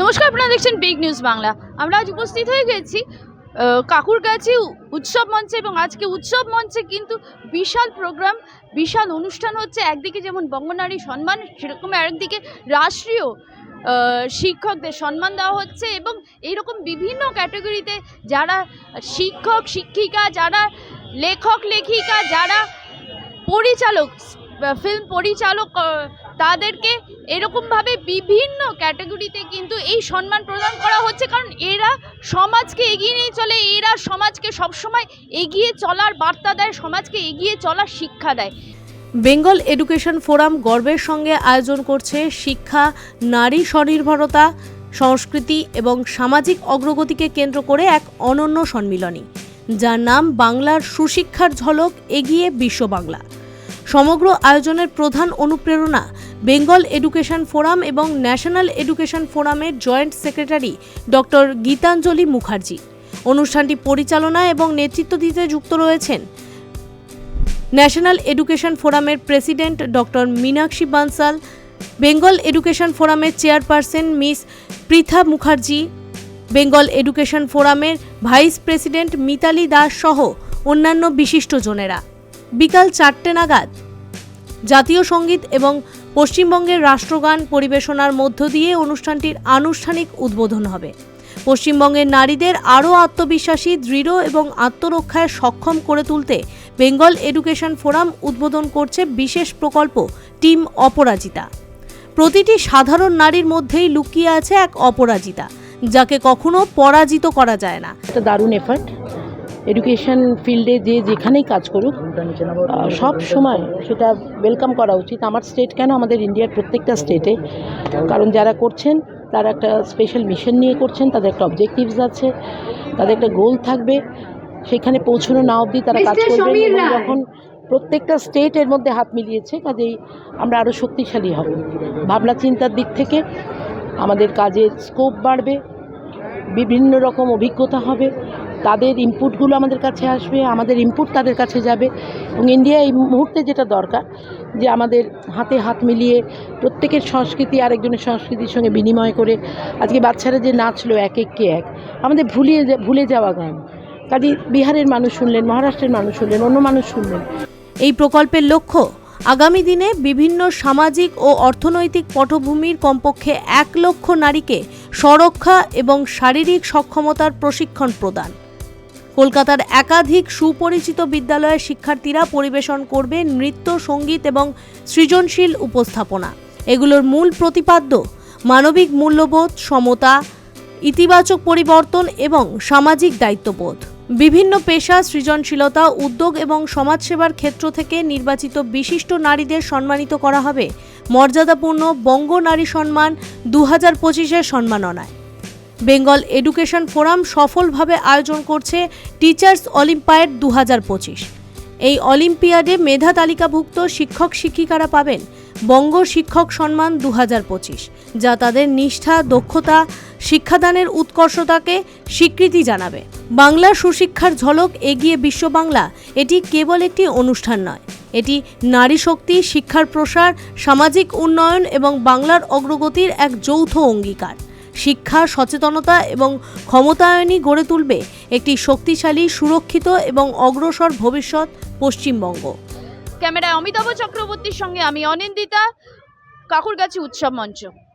নমস্কার, আপনারা দেখছেন বিগ নিউজ বাংলা আমরা আজ উপস্থিত হয়ে গেছি কাকুর কাছে উৎসব মঞ্চে এবং আজকে উৎসব মঞ্চে কিন্তু বিশাল প্রোগ্রাম বিশাল অনুষ্ঠান হচ্ছে। একদিকে যেমন বঙ্গনারী সম্মান, সেরকম আরেকদিকে রাষ্ট্রীয় শিক্ষকদের সম্মান দেওয়া হচ্ছে এবং এইরকম বিভিন্ন ক্যাটাগরিতে যারা শিক্ষক, শিক্ষিকা, যারা লেখক, লেখিকা, যারা পরিচালক ফিল্ম পরিচালক তাদেরকে এরকমভাবে বিভিন্ন ক্যাটাগরিতে কিন্তু এই সম্মান প্রদান করা হচ্ছে, কারণ এরা সমাজকে এগিয়ে নিয়ে চলে, এরা সমাজকে সবসময় এগিয়ে চলার বার্তা দেয়, সমাজকে এগিয়ে চলার শিক্ষা দেয়। বেঙ্গল এডুকেশন ফোরাম গর্বের সঙ্গে আয়োজন করছে শিক্ষা, নারী স্বনির্ভরতা, সংস্কৃতি এবং সামাজিক অগ্রগতিকে কেন্দ্র করে এক অনন্য সম্মিলনী, যার নাম বাংলার সুশিক্ষার ঝলক এগিয়ে বিশ্ব বাংলা। সমগ্র আয়োজনের প্রধান অনুপ্রেরণা বেঙ্গল এডুকেশন ফোরাম এবং ন্যাশনাল এডুকেশন ফোরামের joint secretary doctor Gitanjali Mukherjee. অনুষ্ঠানটি পরিচালনা এবং নেতৃত্ব দিতে যুক্ত রয়েছেন ন্যাশনাল এডুকেশন ফোরামের president doctor Meenakshi Bansal, Bengal education ফোরামের chairperson miss Pritha Mukherjee, Bengal education ফোরামের ভাইস প্রেসিডেন্ট মিতালি দাস সহ অন্যান্য বিশিষ্টজনেরা বিকাল চারটে নাগাদ জাতীয় সংগীত এবং পশ্চিমবঙ্গের রাষ্ট্রগান পরিবেশনার মধ্য দিয়ে অনুষ্ঠানটির আনুষ্ঠানিক উদ্বোধন হবে। পশ্চিমবঙ্গের নারীদের আরও আত্মবিশ্বাসী, দৃঢ় এবং আত্মরক্ষায় সক্ষম করে তুলতে বেঙ্গল এডুকেশন ফোরাম উদ্বোধন করছে বিশেষ প্রকল্প টিম অপরাজিতা। প্রতিটি সাধারণ নারীর মধ্যেই লুকিয়ে আছে এক অপরাজিতা, যাকে কখনো পরাজিত করা যায় না। দারুণ এফার্ট এডুকেশন ফিল্ডে যে যেখানেই কাজ করুক সব সময় সেটা ওয়েলকাম করা উচিত। আমার স্টেট কেন? আমাদের ইন্ডিয়ার প্রত্যেকটা স্টেটে কারণ যারা করছেন তারা একটা স্পেশাল মিশন নিয়ে করছেন তাদের একটা অবজেক্টিভস আছে তাদের একটা গোল থাকবে। সেখানে পৌঁছানো না অবধি তারা কাজ করবে যখন প্রত্যেকটা স্টেট এর মধ্যে হাত মিলিয়েছে কাজেই আমরা আরও শক্তিশালী হব। ভাবনা চিন্তার দিক থেকে আমাদের কাজের স্কোপ বাড়বে বিভিন্ন রকম অভিজ্ঞতা হবে। তাদের ইনপুটগুলো আমাদের কাছে আসবে, আমাদের ইনপুট তাদের কাছে যাবে। এবং ইন্ডিয়া এই মুহূর্তে যেটা দরকার, যে আমাদের হাতে হাত মিলিয়ে প্রত্যেকের সংস্কৃতি, আরেকজনের সংস্কৃতির সঙ্গে বিনিময় করে আজকে বাচ্চারা যে নাচলো এক এককে এক, আমাদের ভুলিয়ে ভুলে যাওয়া গান। কাজে বিহারের মানুষ শুনলেন, মহারাষ্ট্রের মানুষ শুনলেন, অন্য মানুষ শুনলেন। এই প্রকল্পের লক্ষ্য, আগামী দিনে বিভিন্ন সামাজিক ও অর্থনৈতিক পটভূমির কমপক্ষে এক লক্ষ নারীকে স্বরক্ষা এবং শারীরিক সক্ষমতার প্রশিক্ষণ প্রদান। কলকাতার একাধিক সুপরিচিত বিদ্যালয়ের শিক্ষার্থীরা পরিবেশন করবে নৃত্য, সংগীত এবং সৃজনশীল উপস্থাপনা। এগুলোর মূল প্রতিপাদ্য, মানবিক মূল্যবোধ, সমতা, ইতিবাচক পরিবর্তন এবং সামাজিক দায়িত্ববোধ। বিভিন্ন পেশা, সৃজনশীলতা, উদ্যোগ এবং সমাজসেবার ক্ষেত্র থেকে নির্বাচিত বিশিষ্ট নারীদের সম্মানিত করা হবে। মর্যাদাপূর্ণ বঙ্গ নারী সম্মান দু হাজার পঁচিশের সম্মাননায়। বেঙ্গল এডুকেশন ফোরাম সফলভাবে আয়োজন করছে টিচার্স অলিম্পিয়াড দু এই অলিম্পিয়াডে মেধা তালিকাভুক্ত শিক্ষক শিক্ষিকারা পাবেন বঙ্গ শিক্ষক সম্মান দু হাজার পঁচিশ, যা তাদের নিষ্ঠা, দক্ষতা, শিক্ষাদানের উৎকর্ষতাকে স্বীকৃতি জানাবে। বাংলার সুশিক্ষার ঝলক এগিয়ে বিশ্ব বাংলা, এটি কেবল একটি অনুষ্ঠান নয়, এটি নারী শক্তি, শিক্ষার প্রসার, সামাজিক উন্নয়ন এবং বাংলার অগ্রগতির এক যৌথ অঙ্গীকার। শিক্ষা, সচেতনতা এবং ক্ষমতায়নই গড়ে তুলবে একটি শক্তিশালী, সুরক্ষিত এবং অগ্রসর ভবিষ্যৎ পশ্চিমবঙ্গ। ক্যামেরায় অমিতাভ চক্রবর্তীর সঙ্গে আমি অনিন্দিতা, কাকুরগাছি উৎসব মঞ্চ।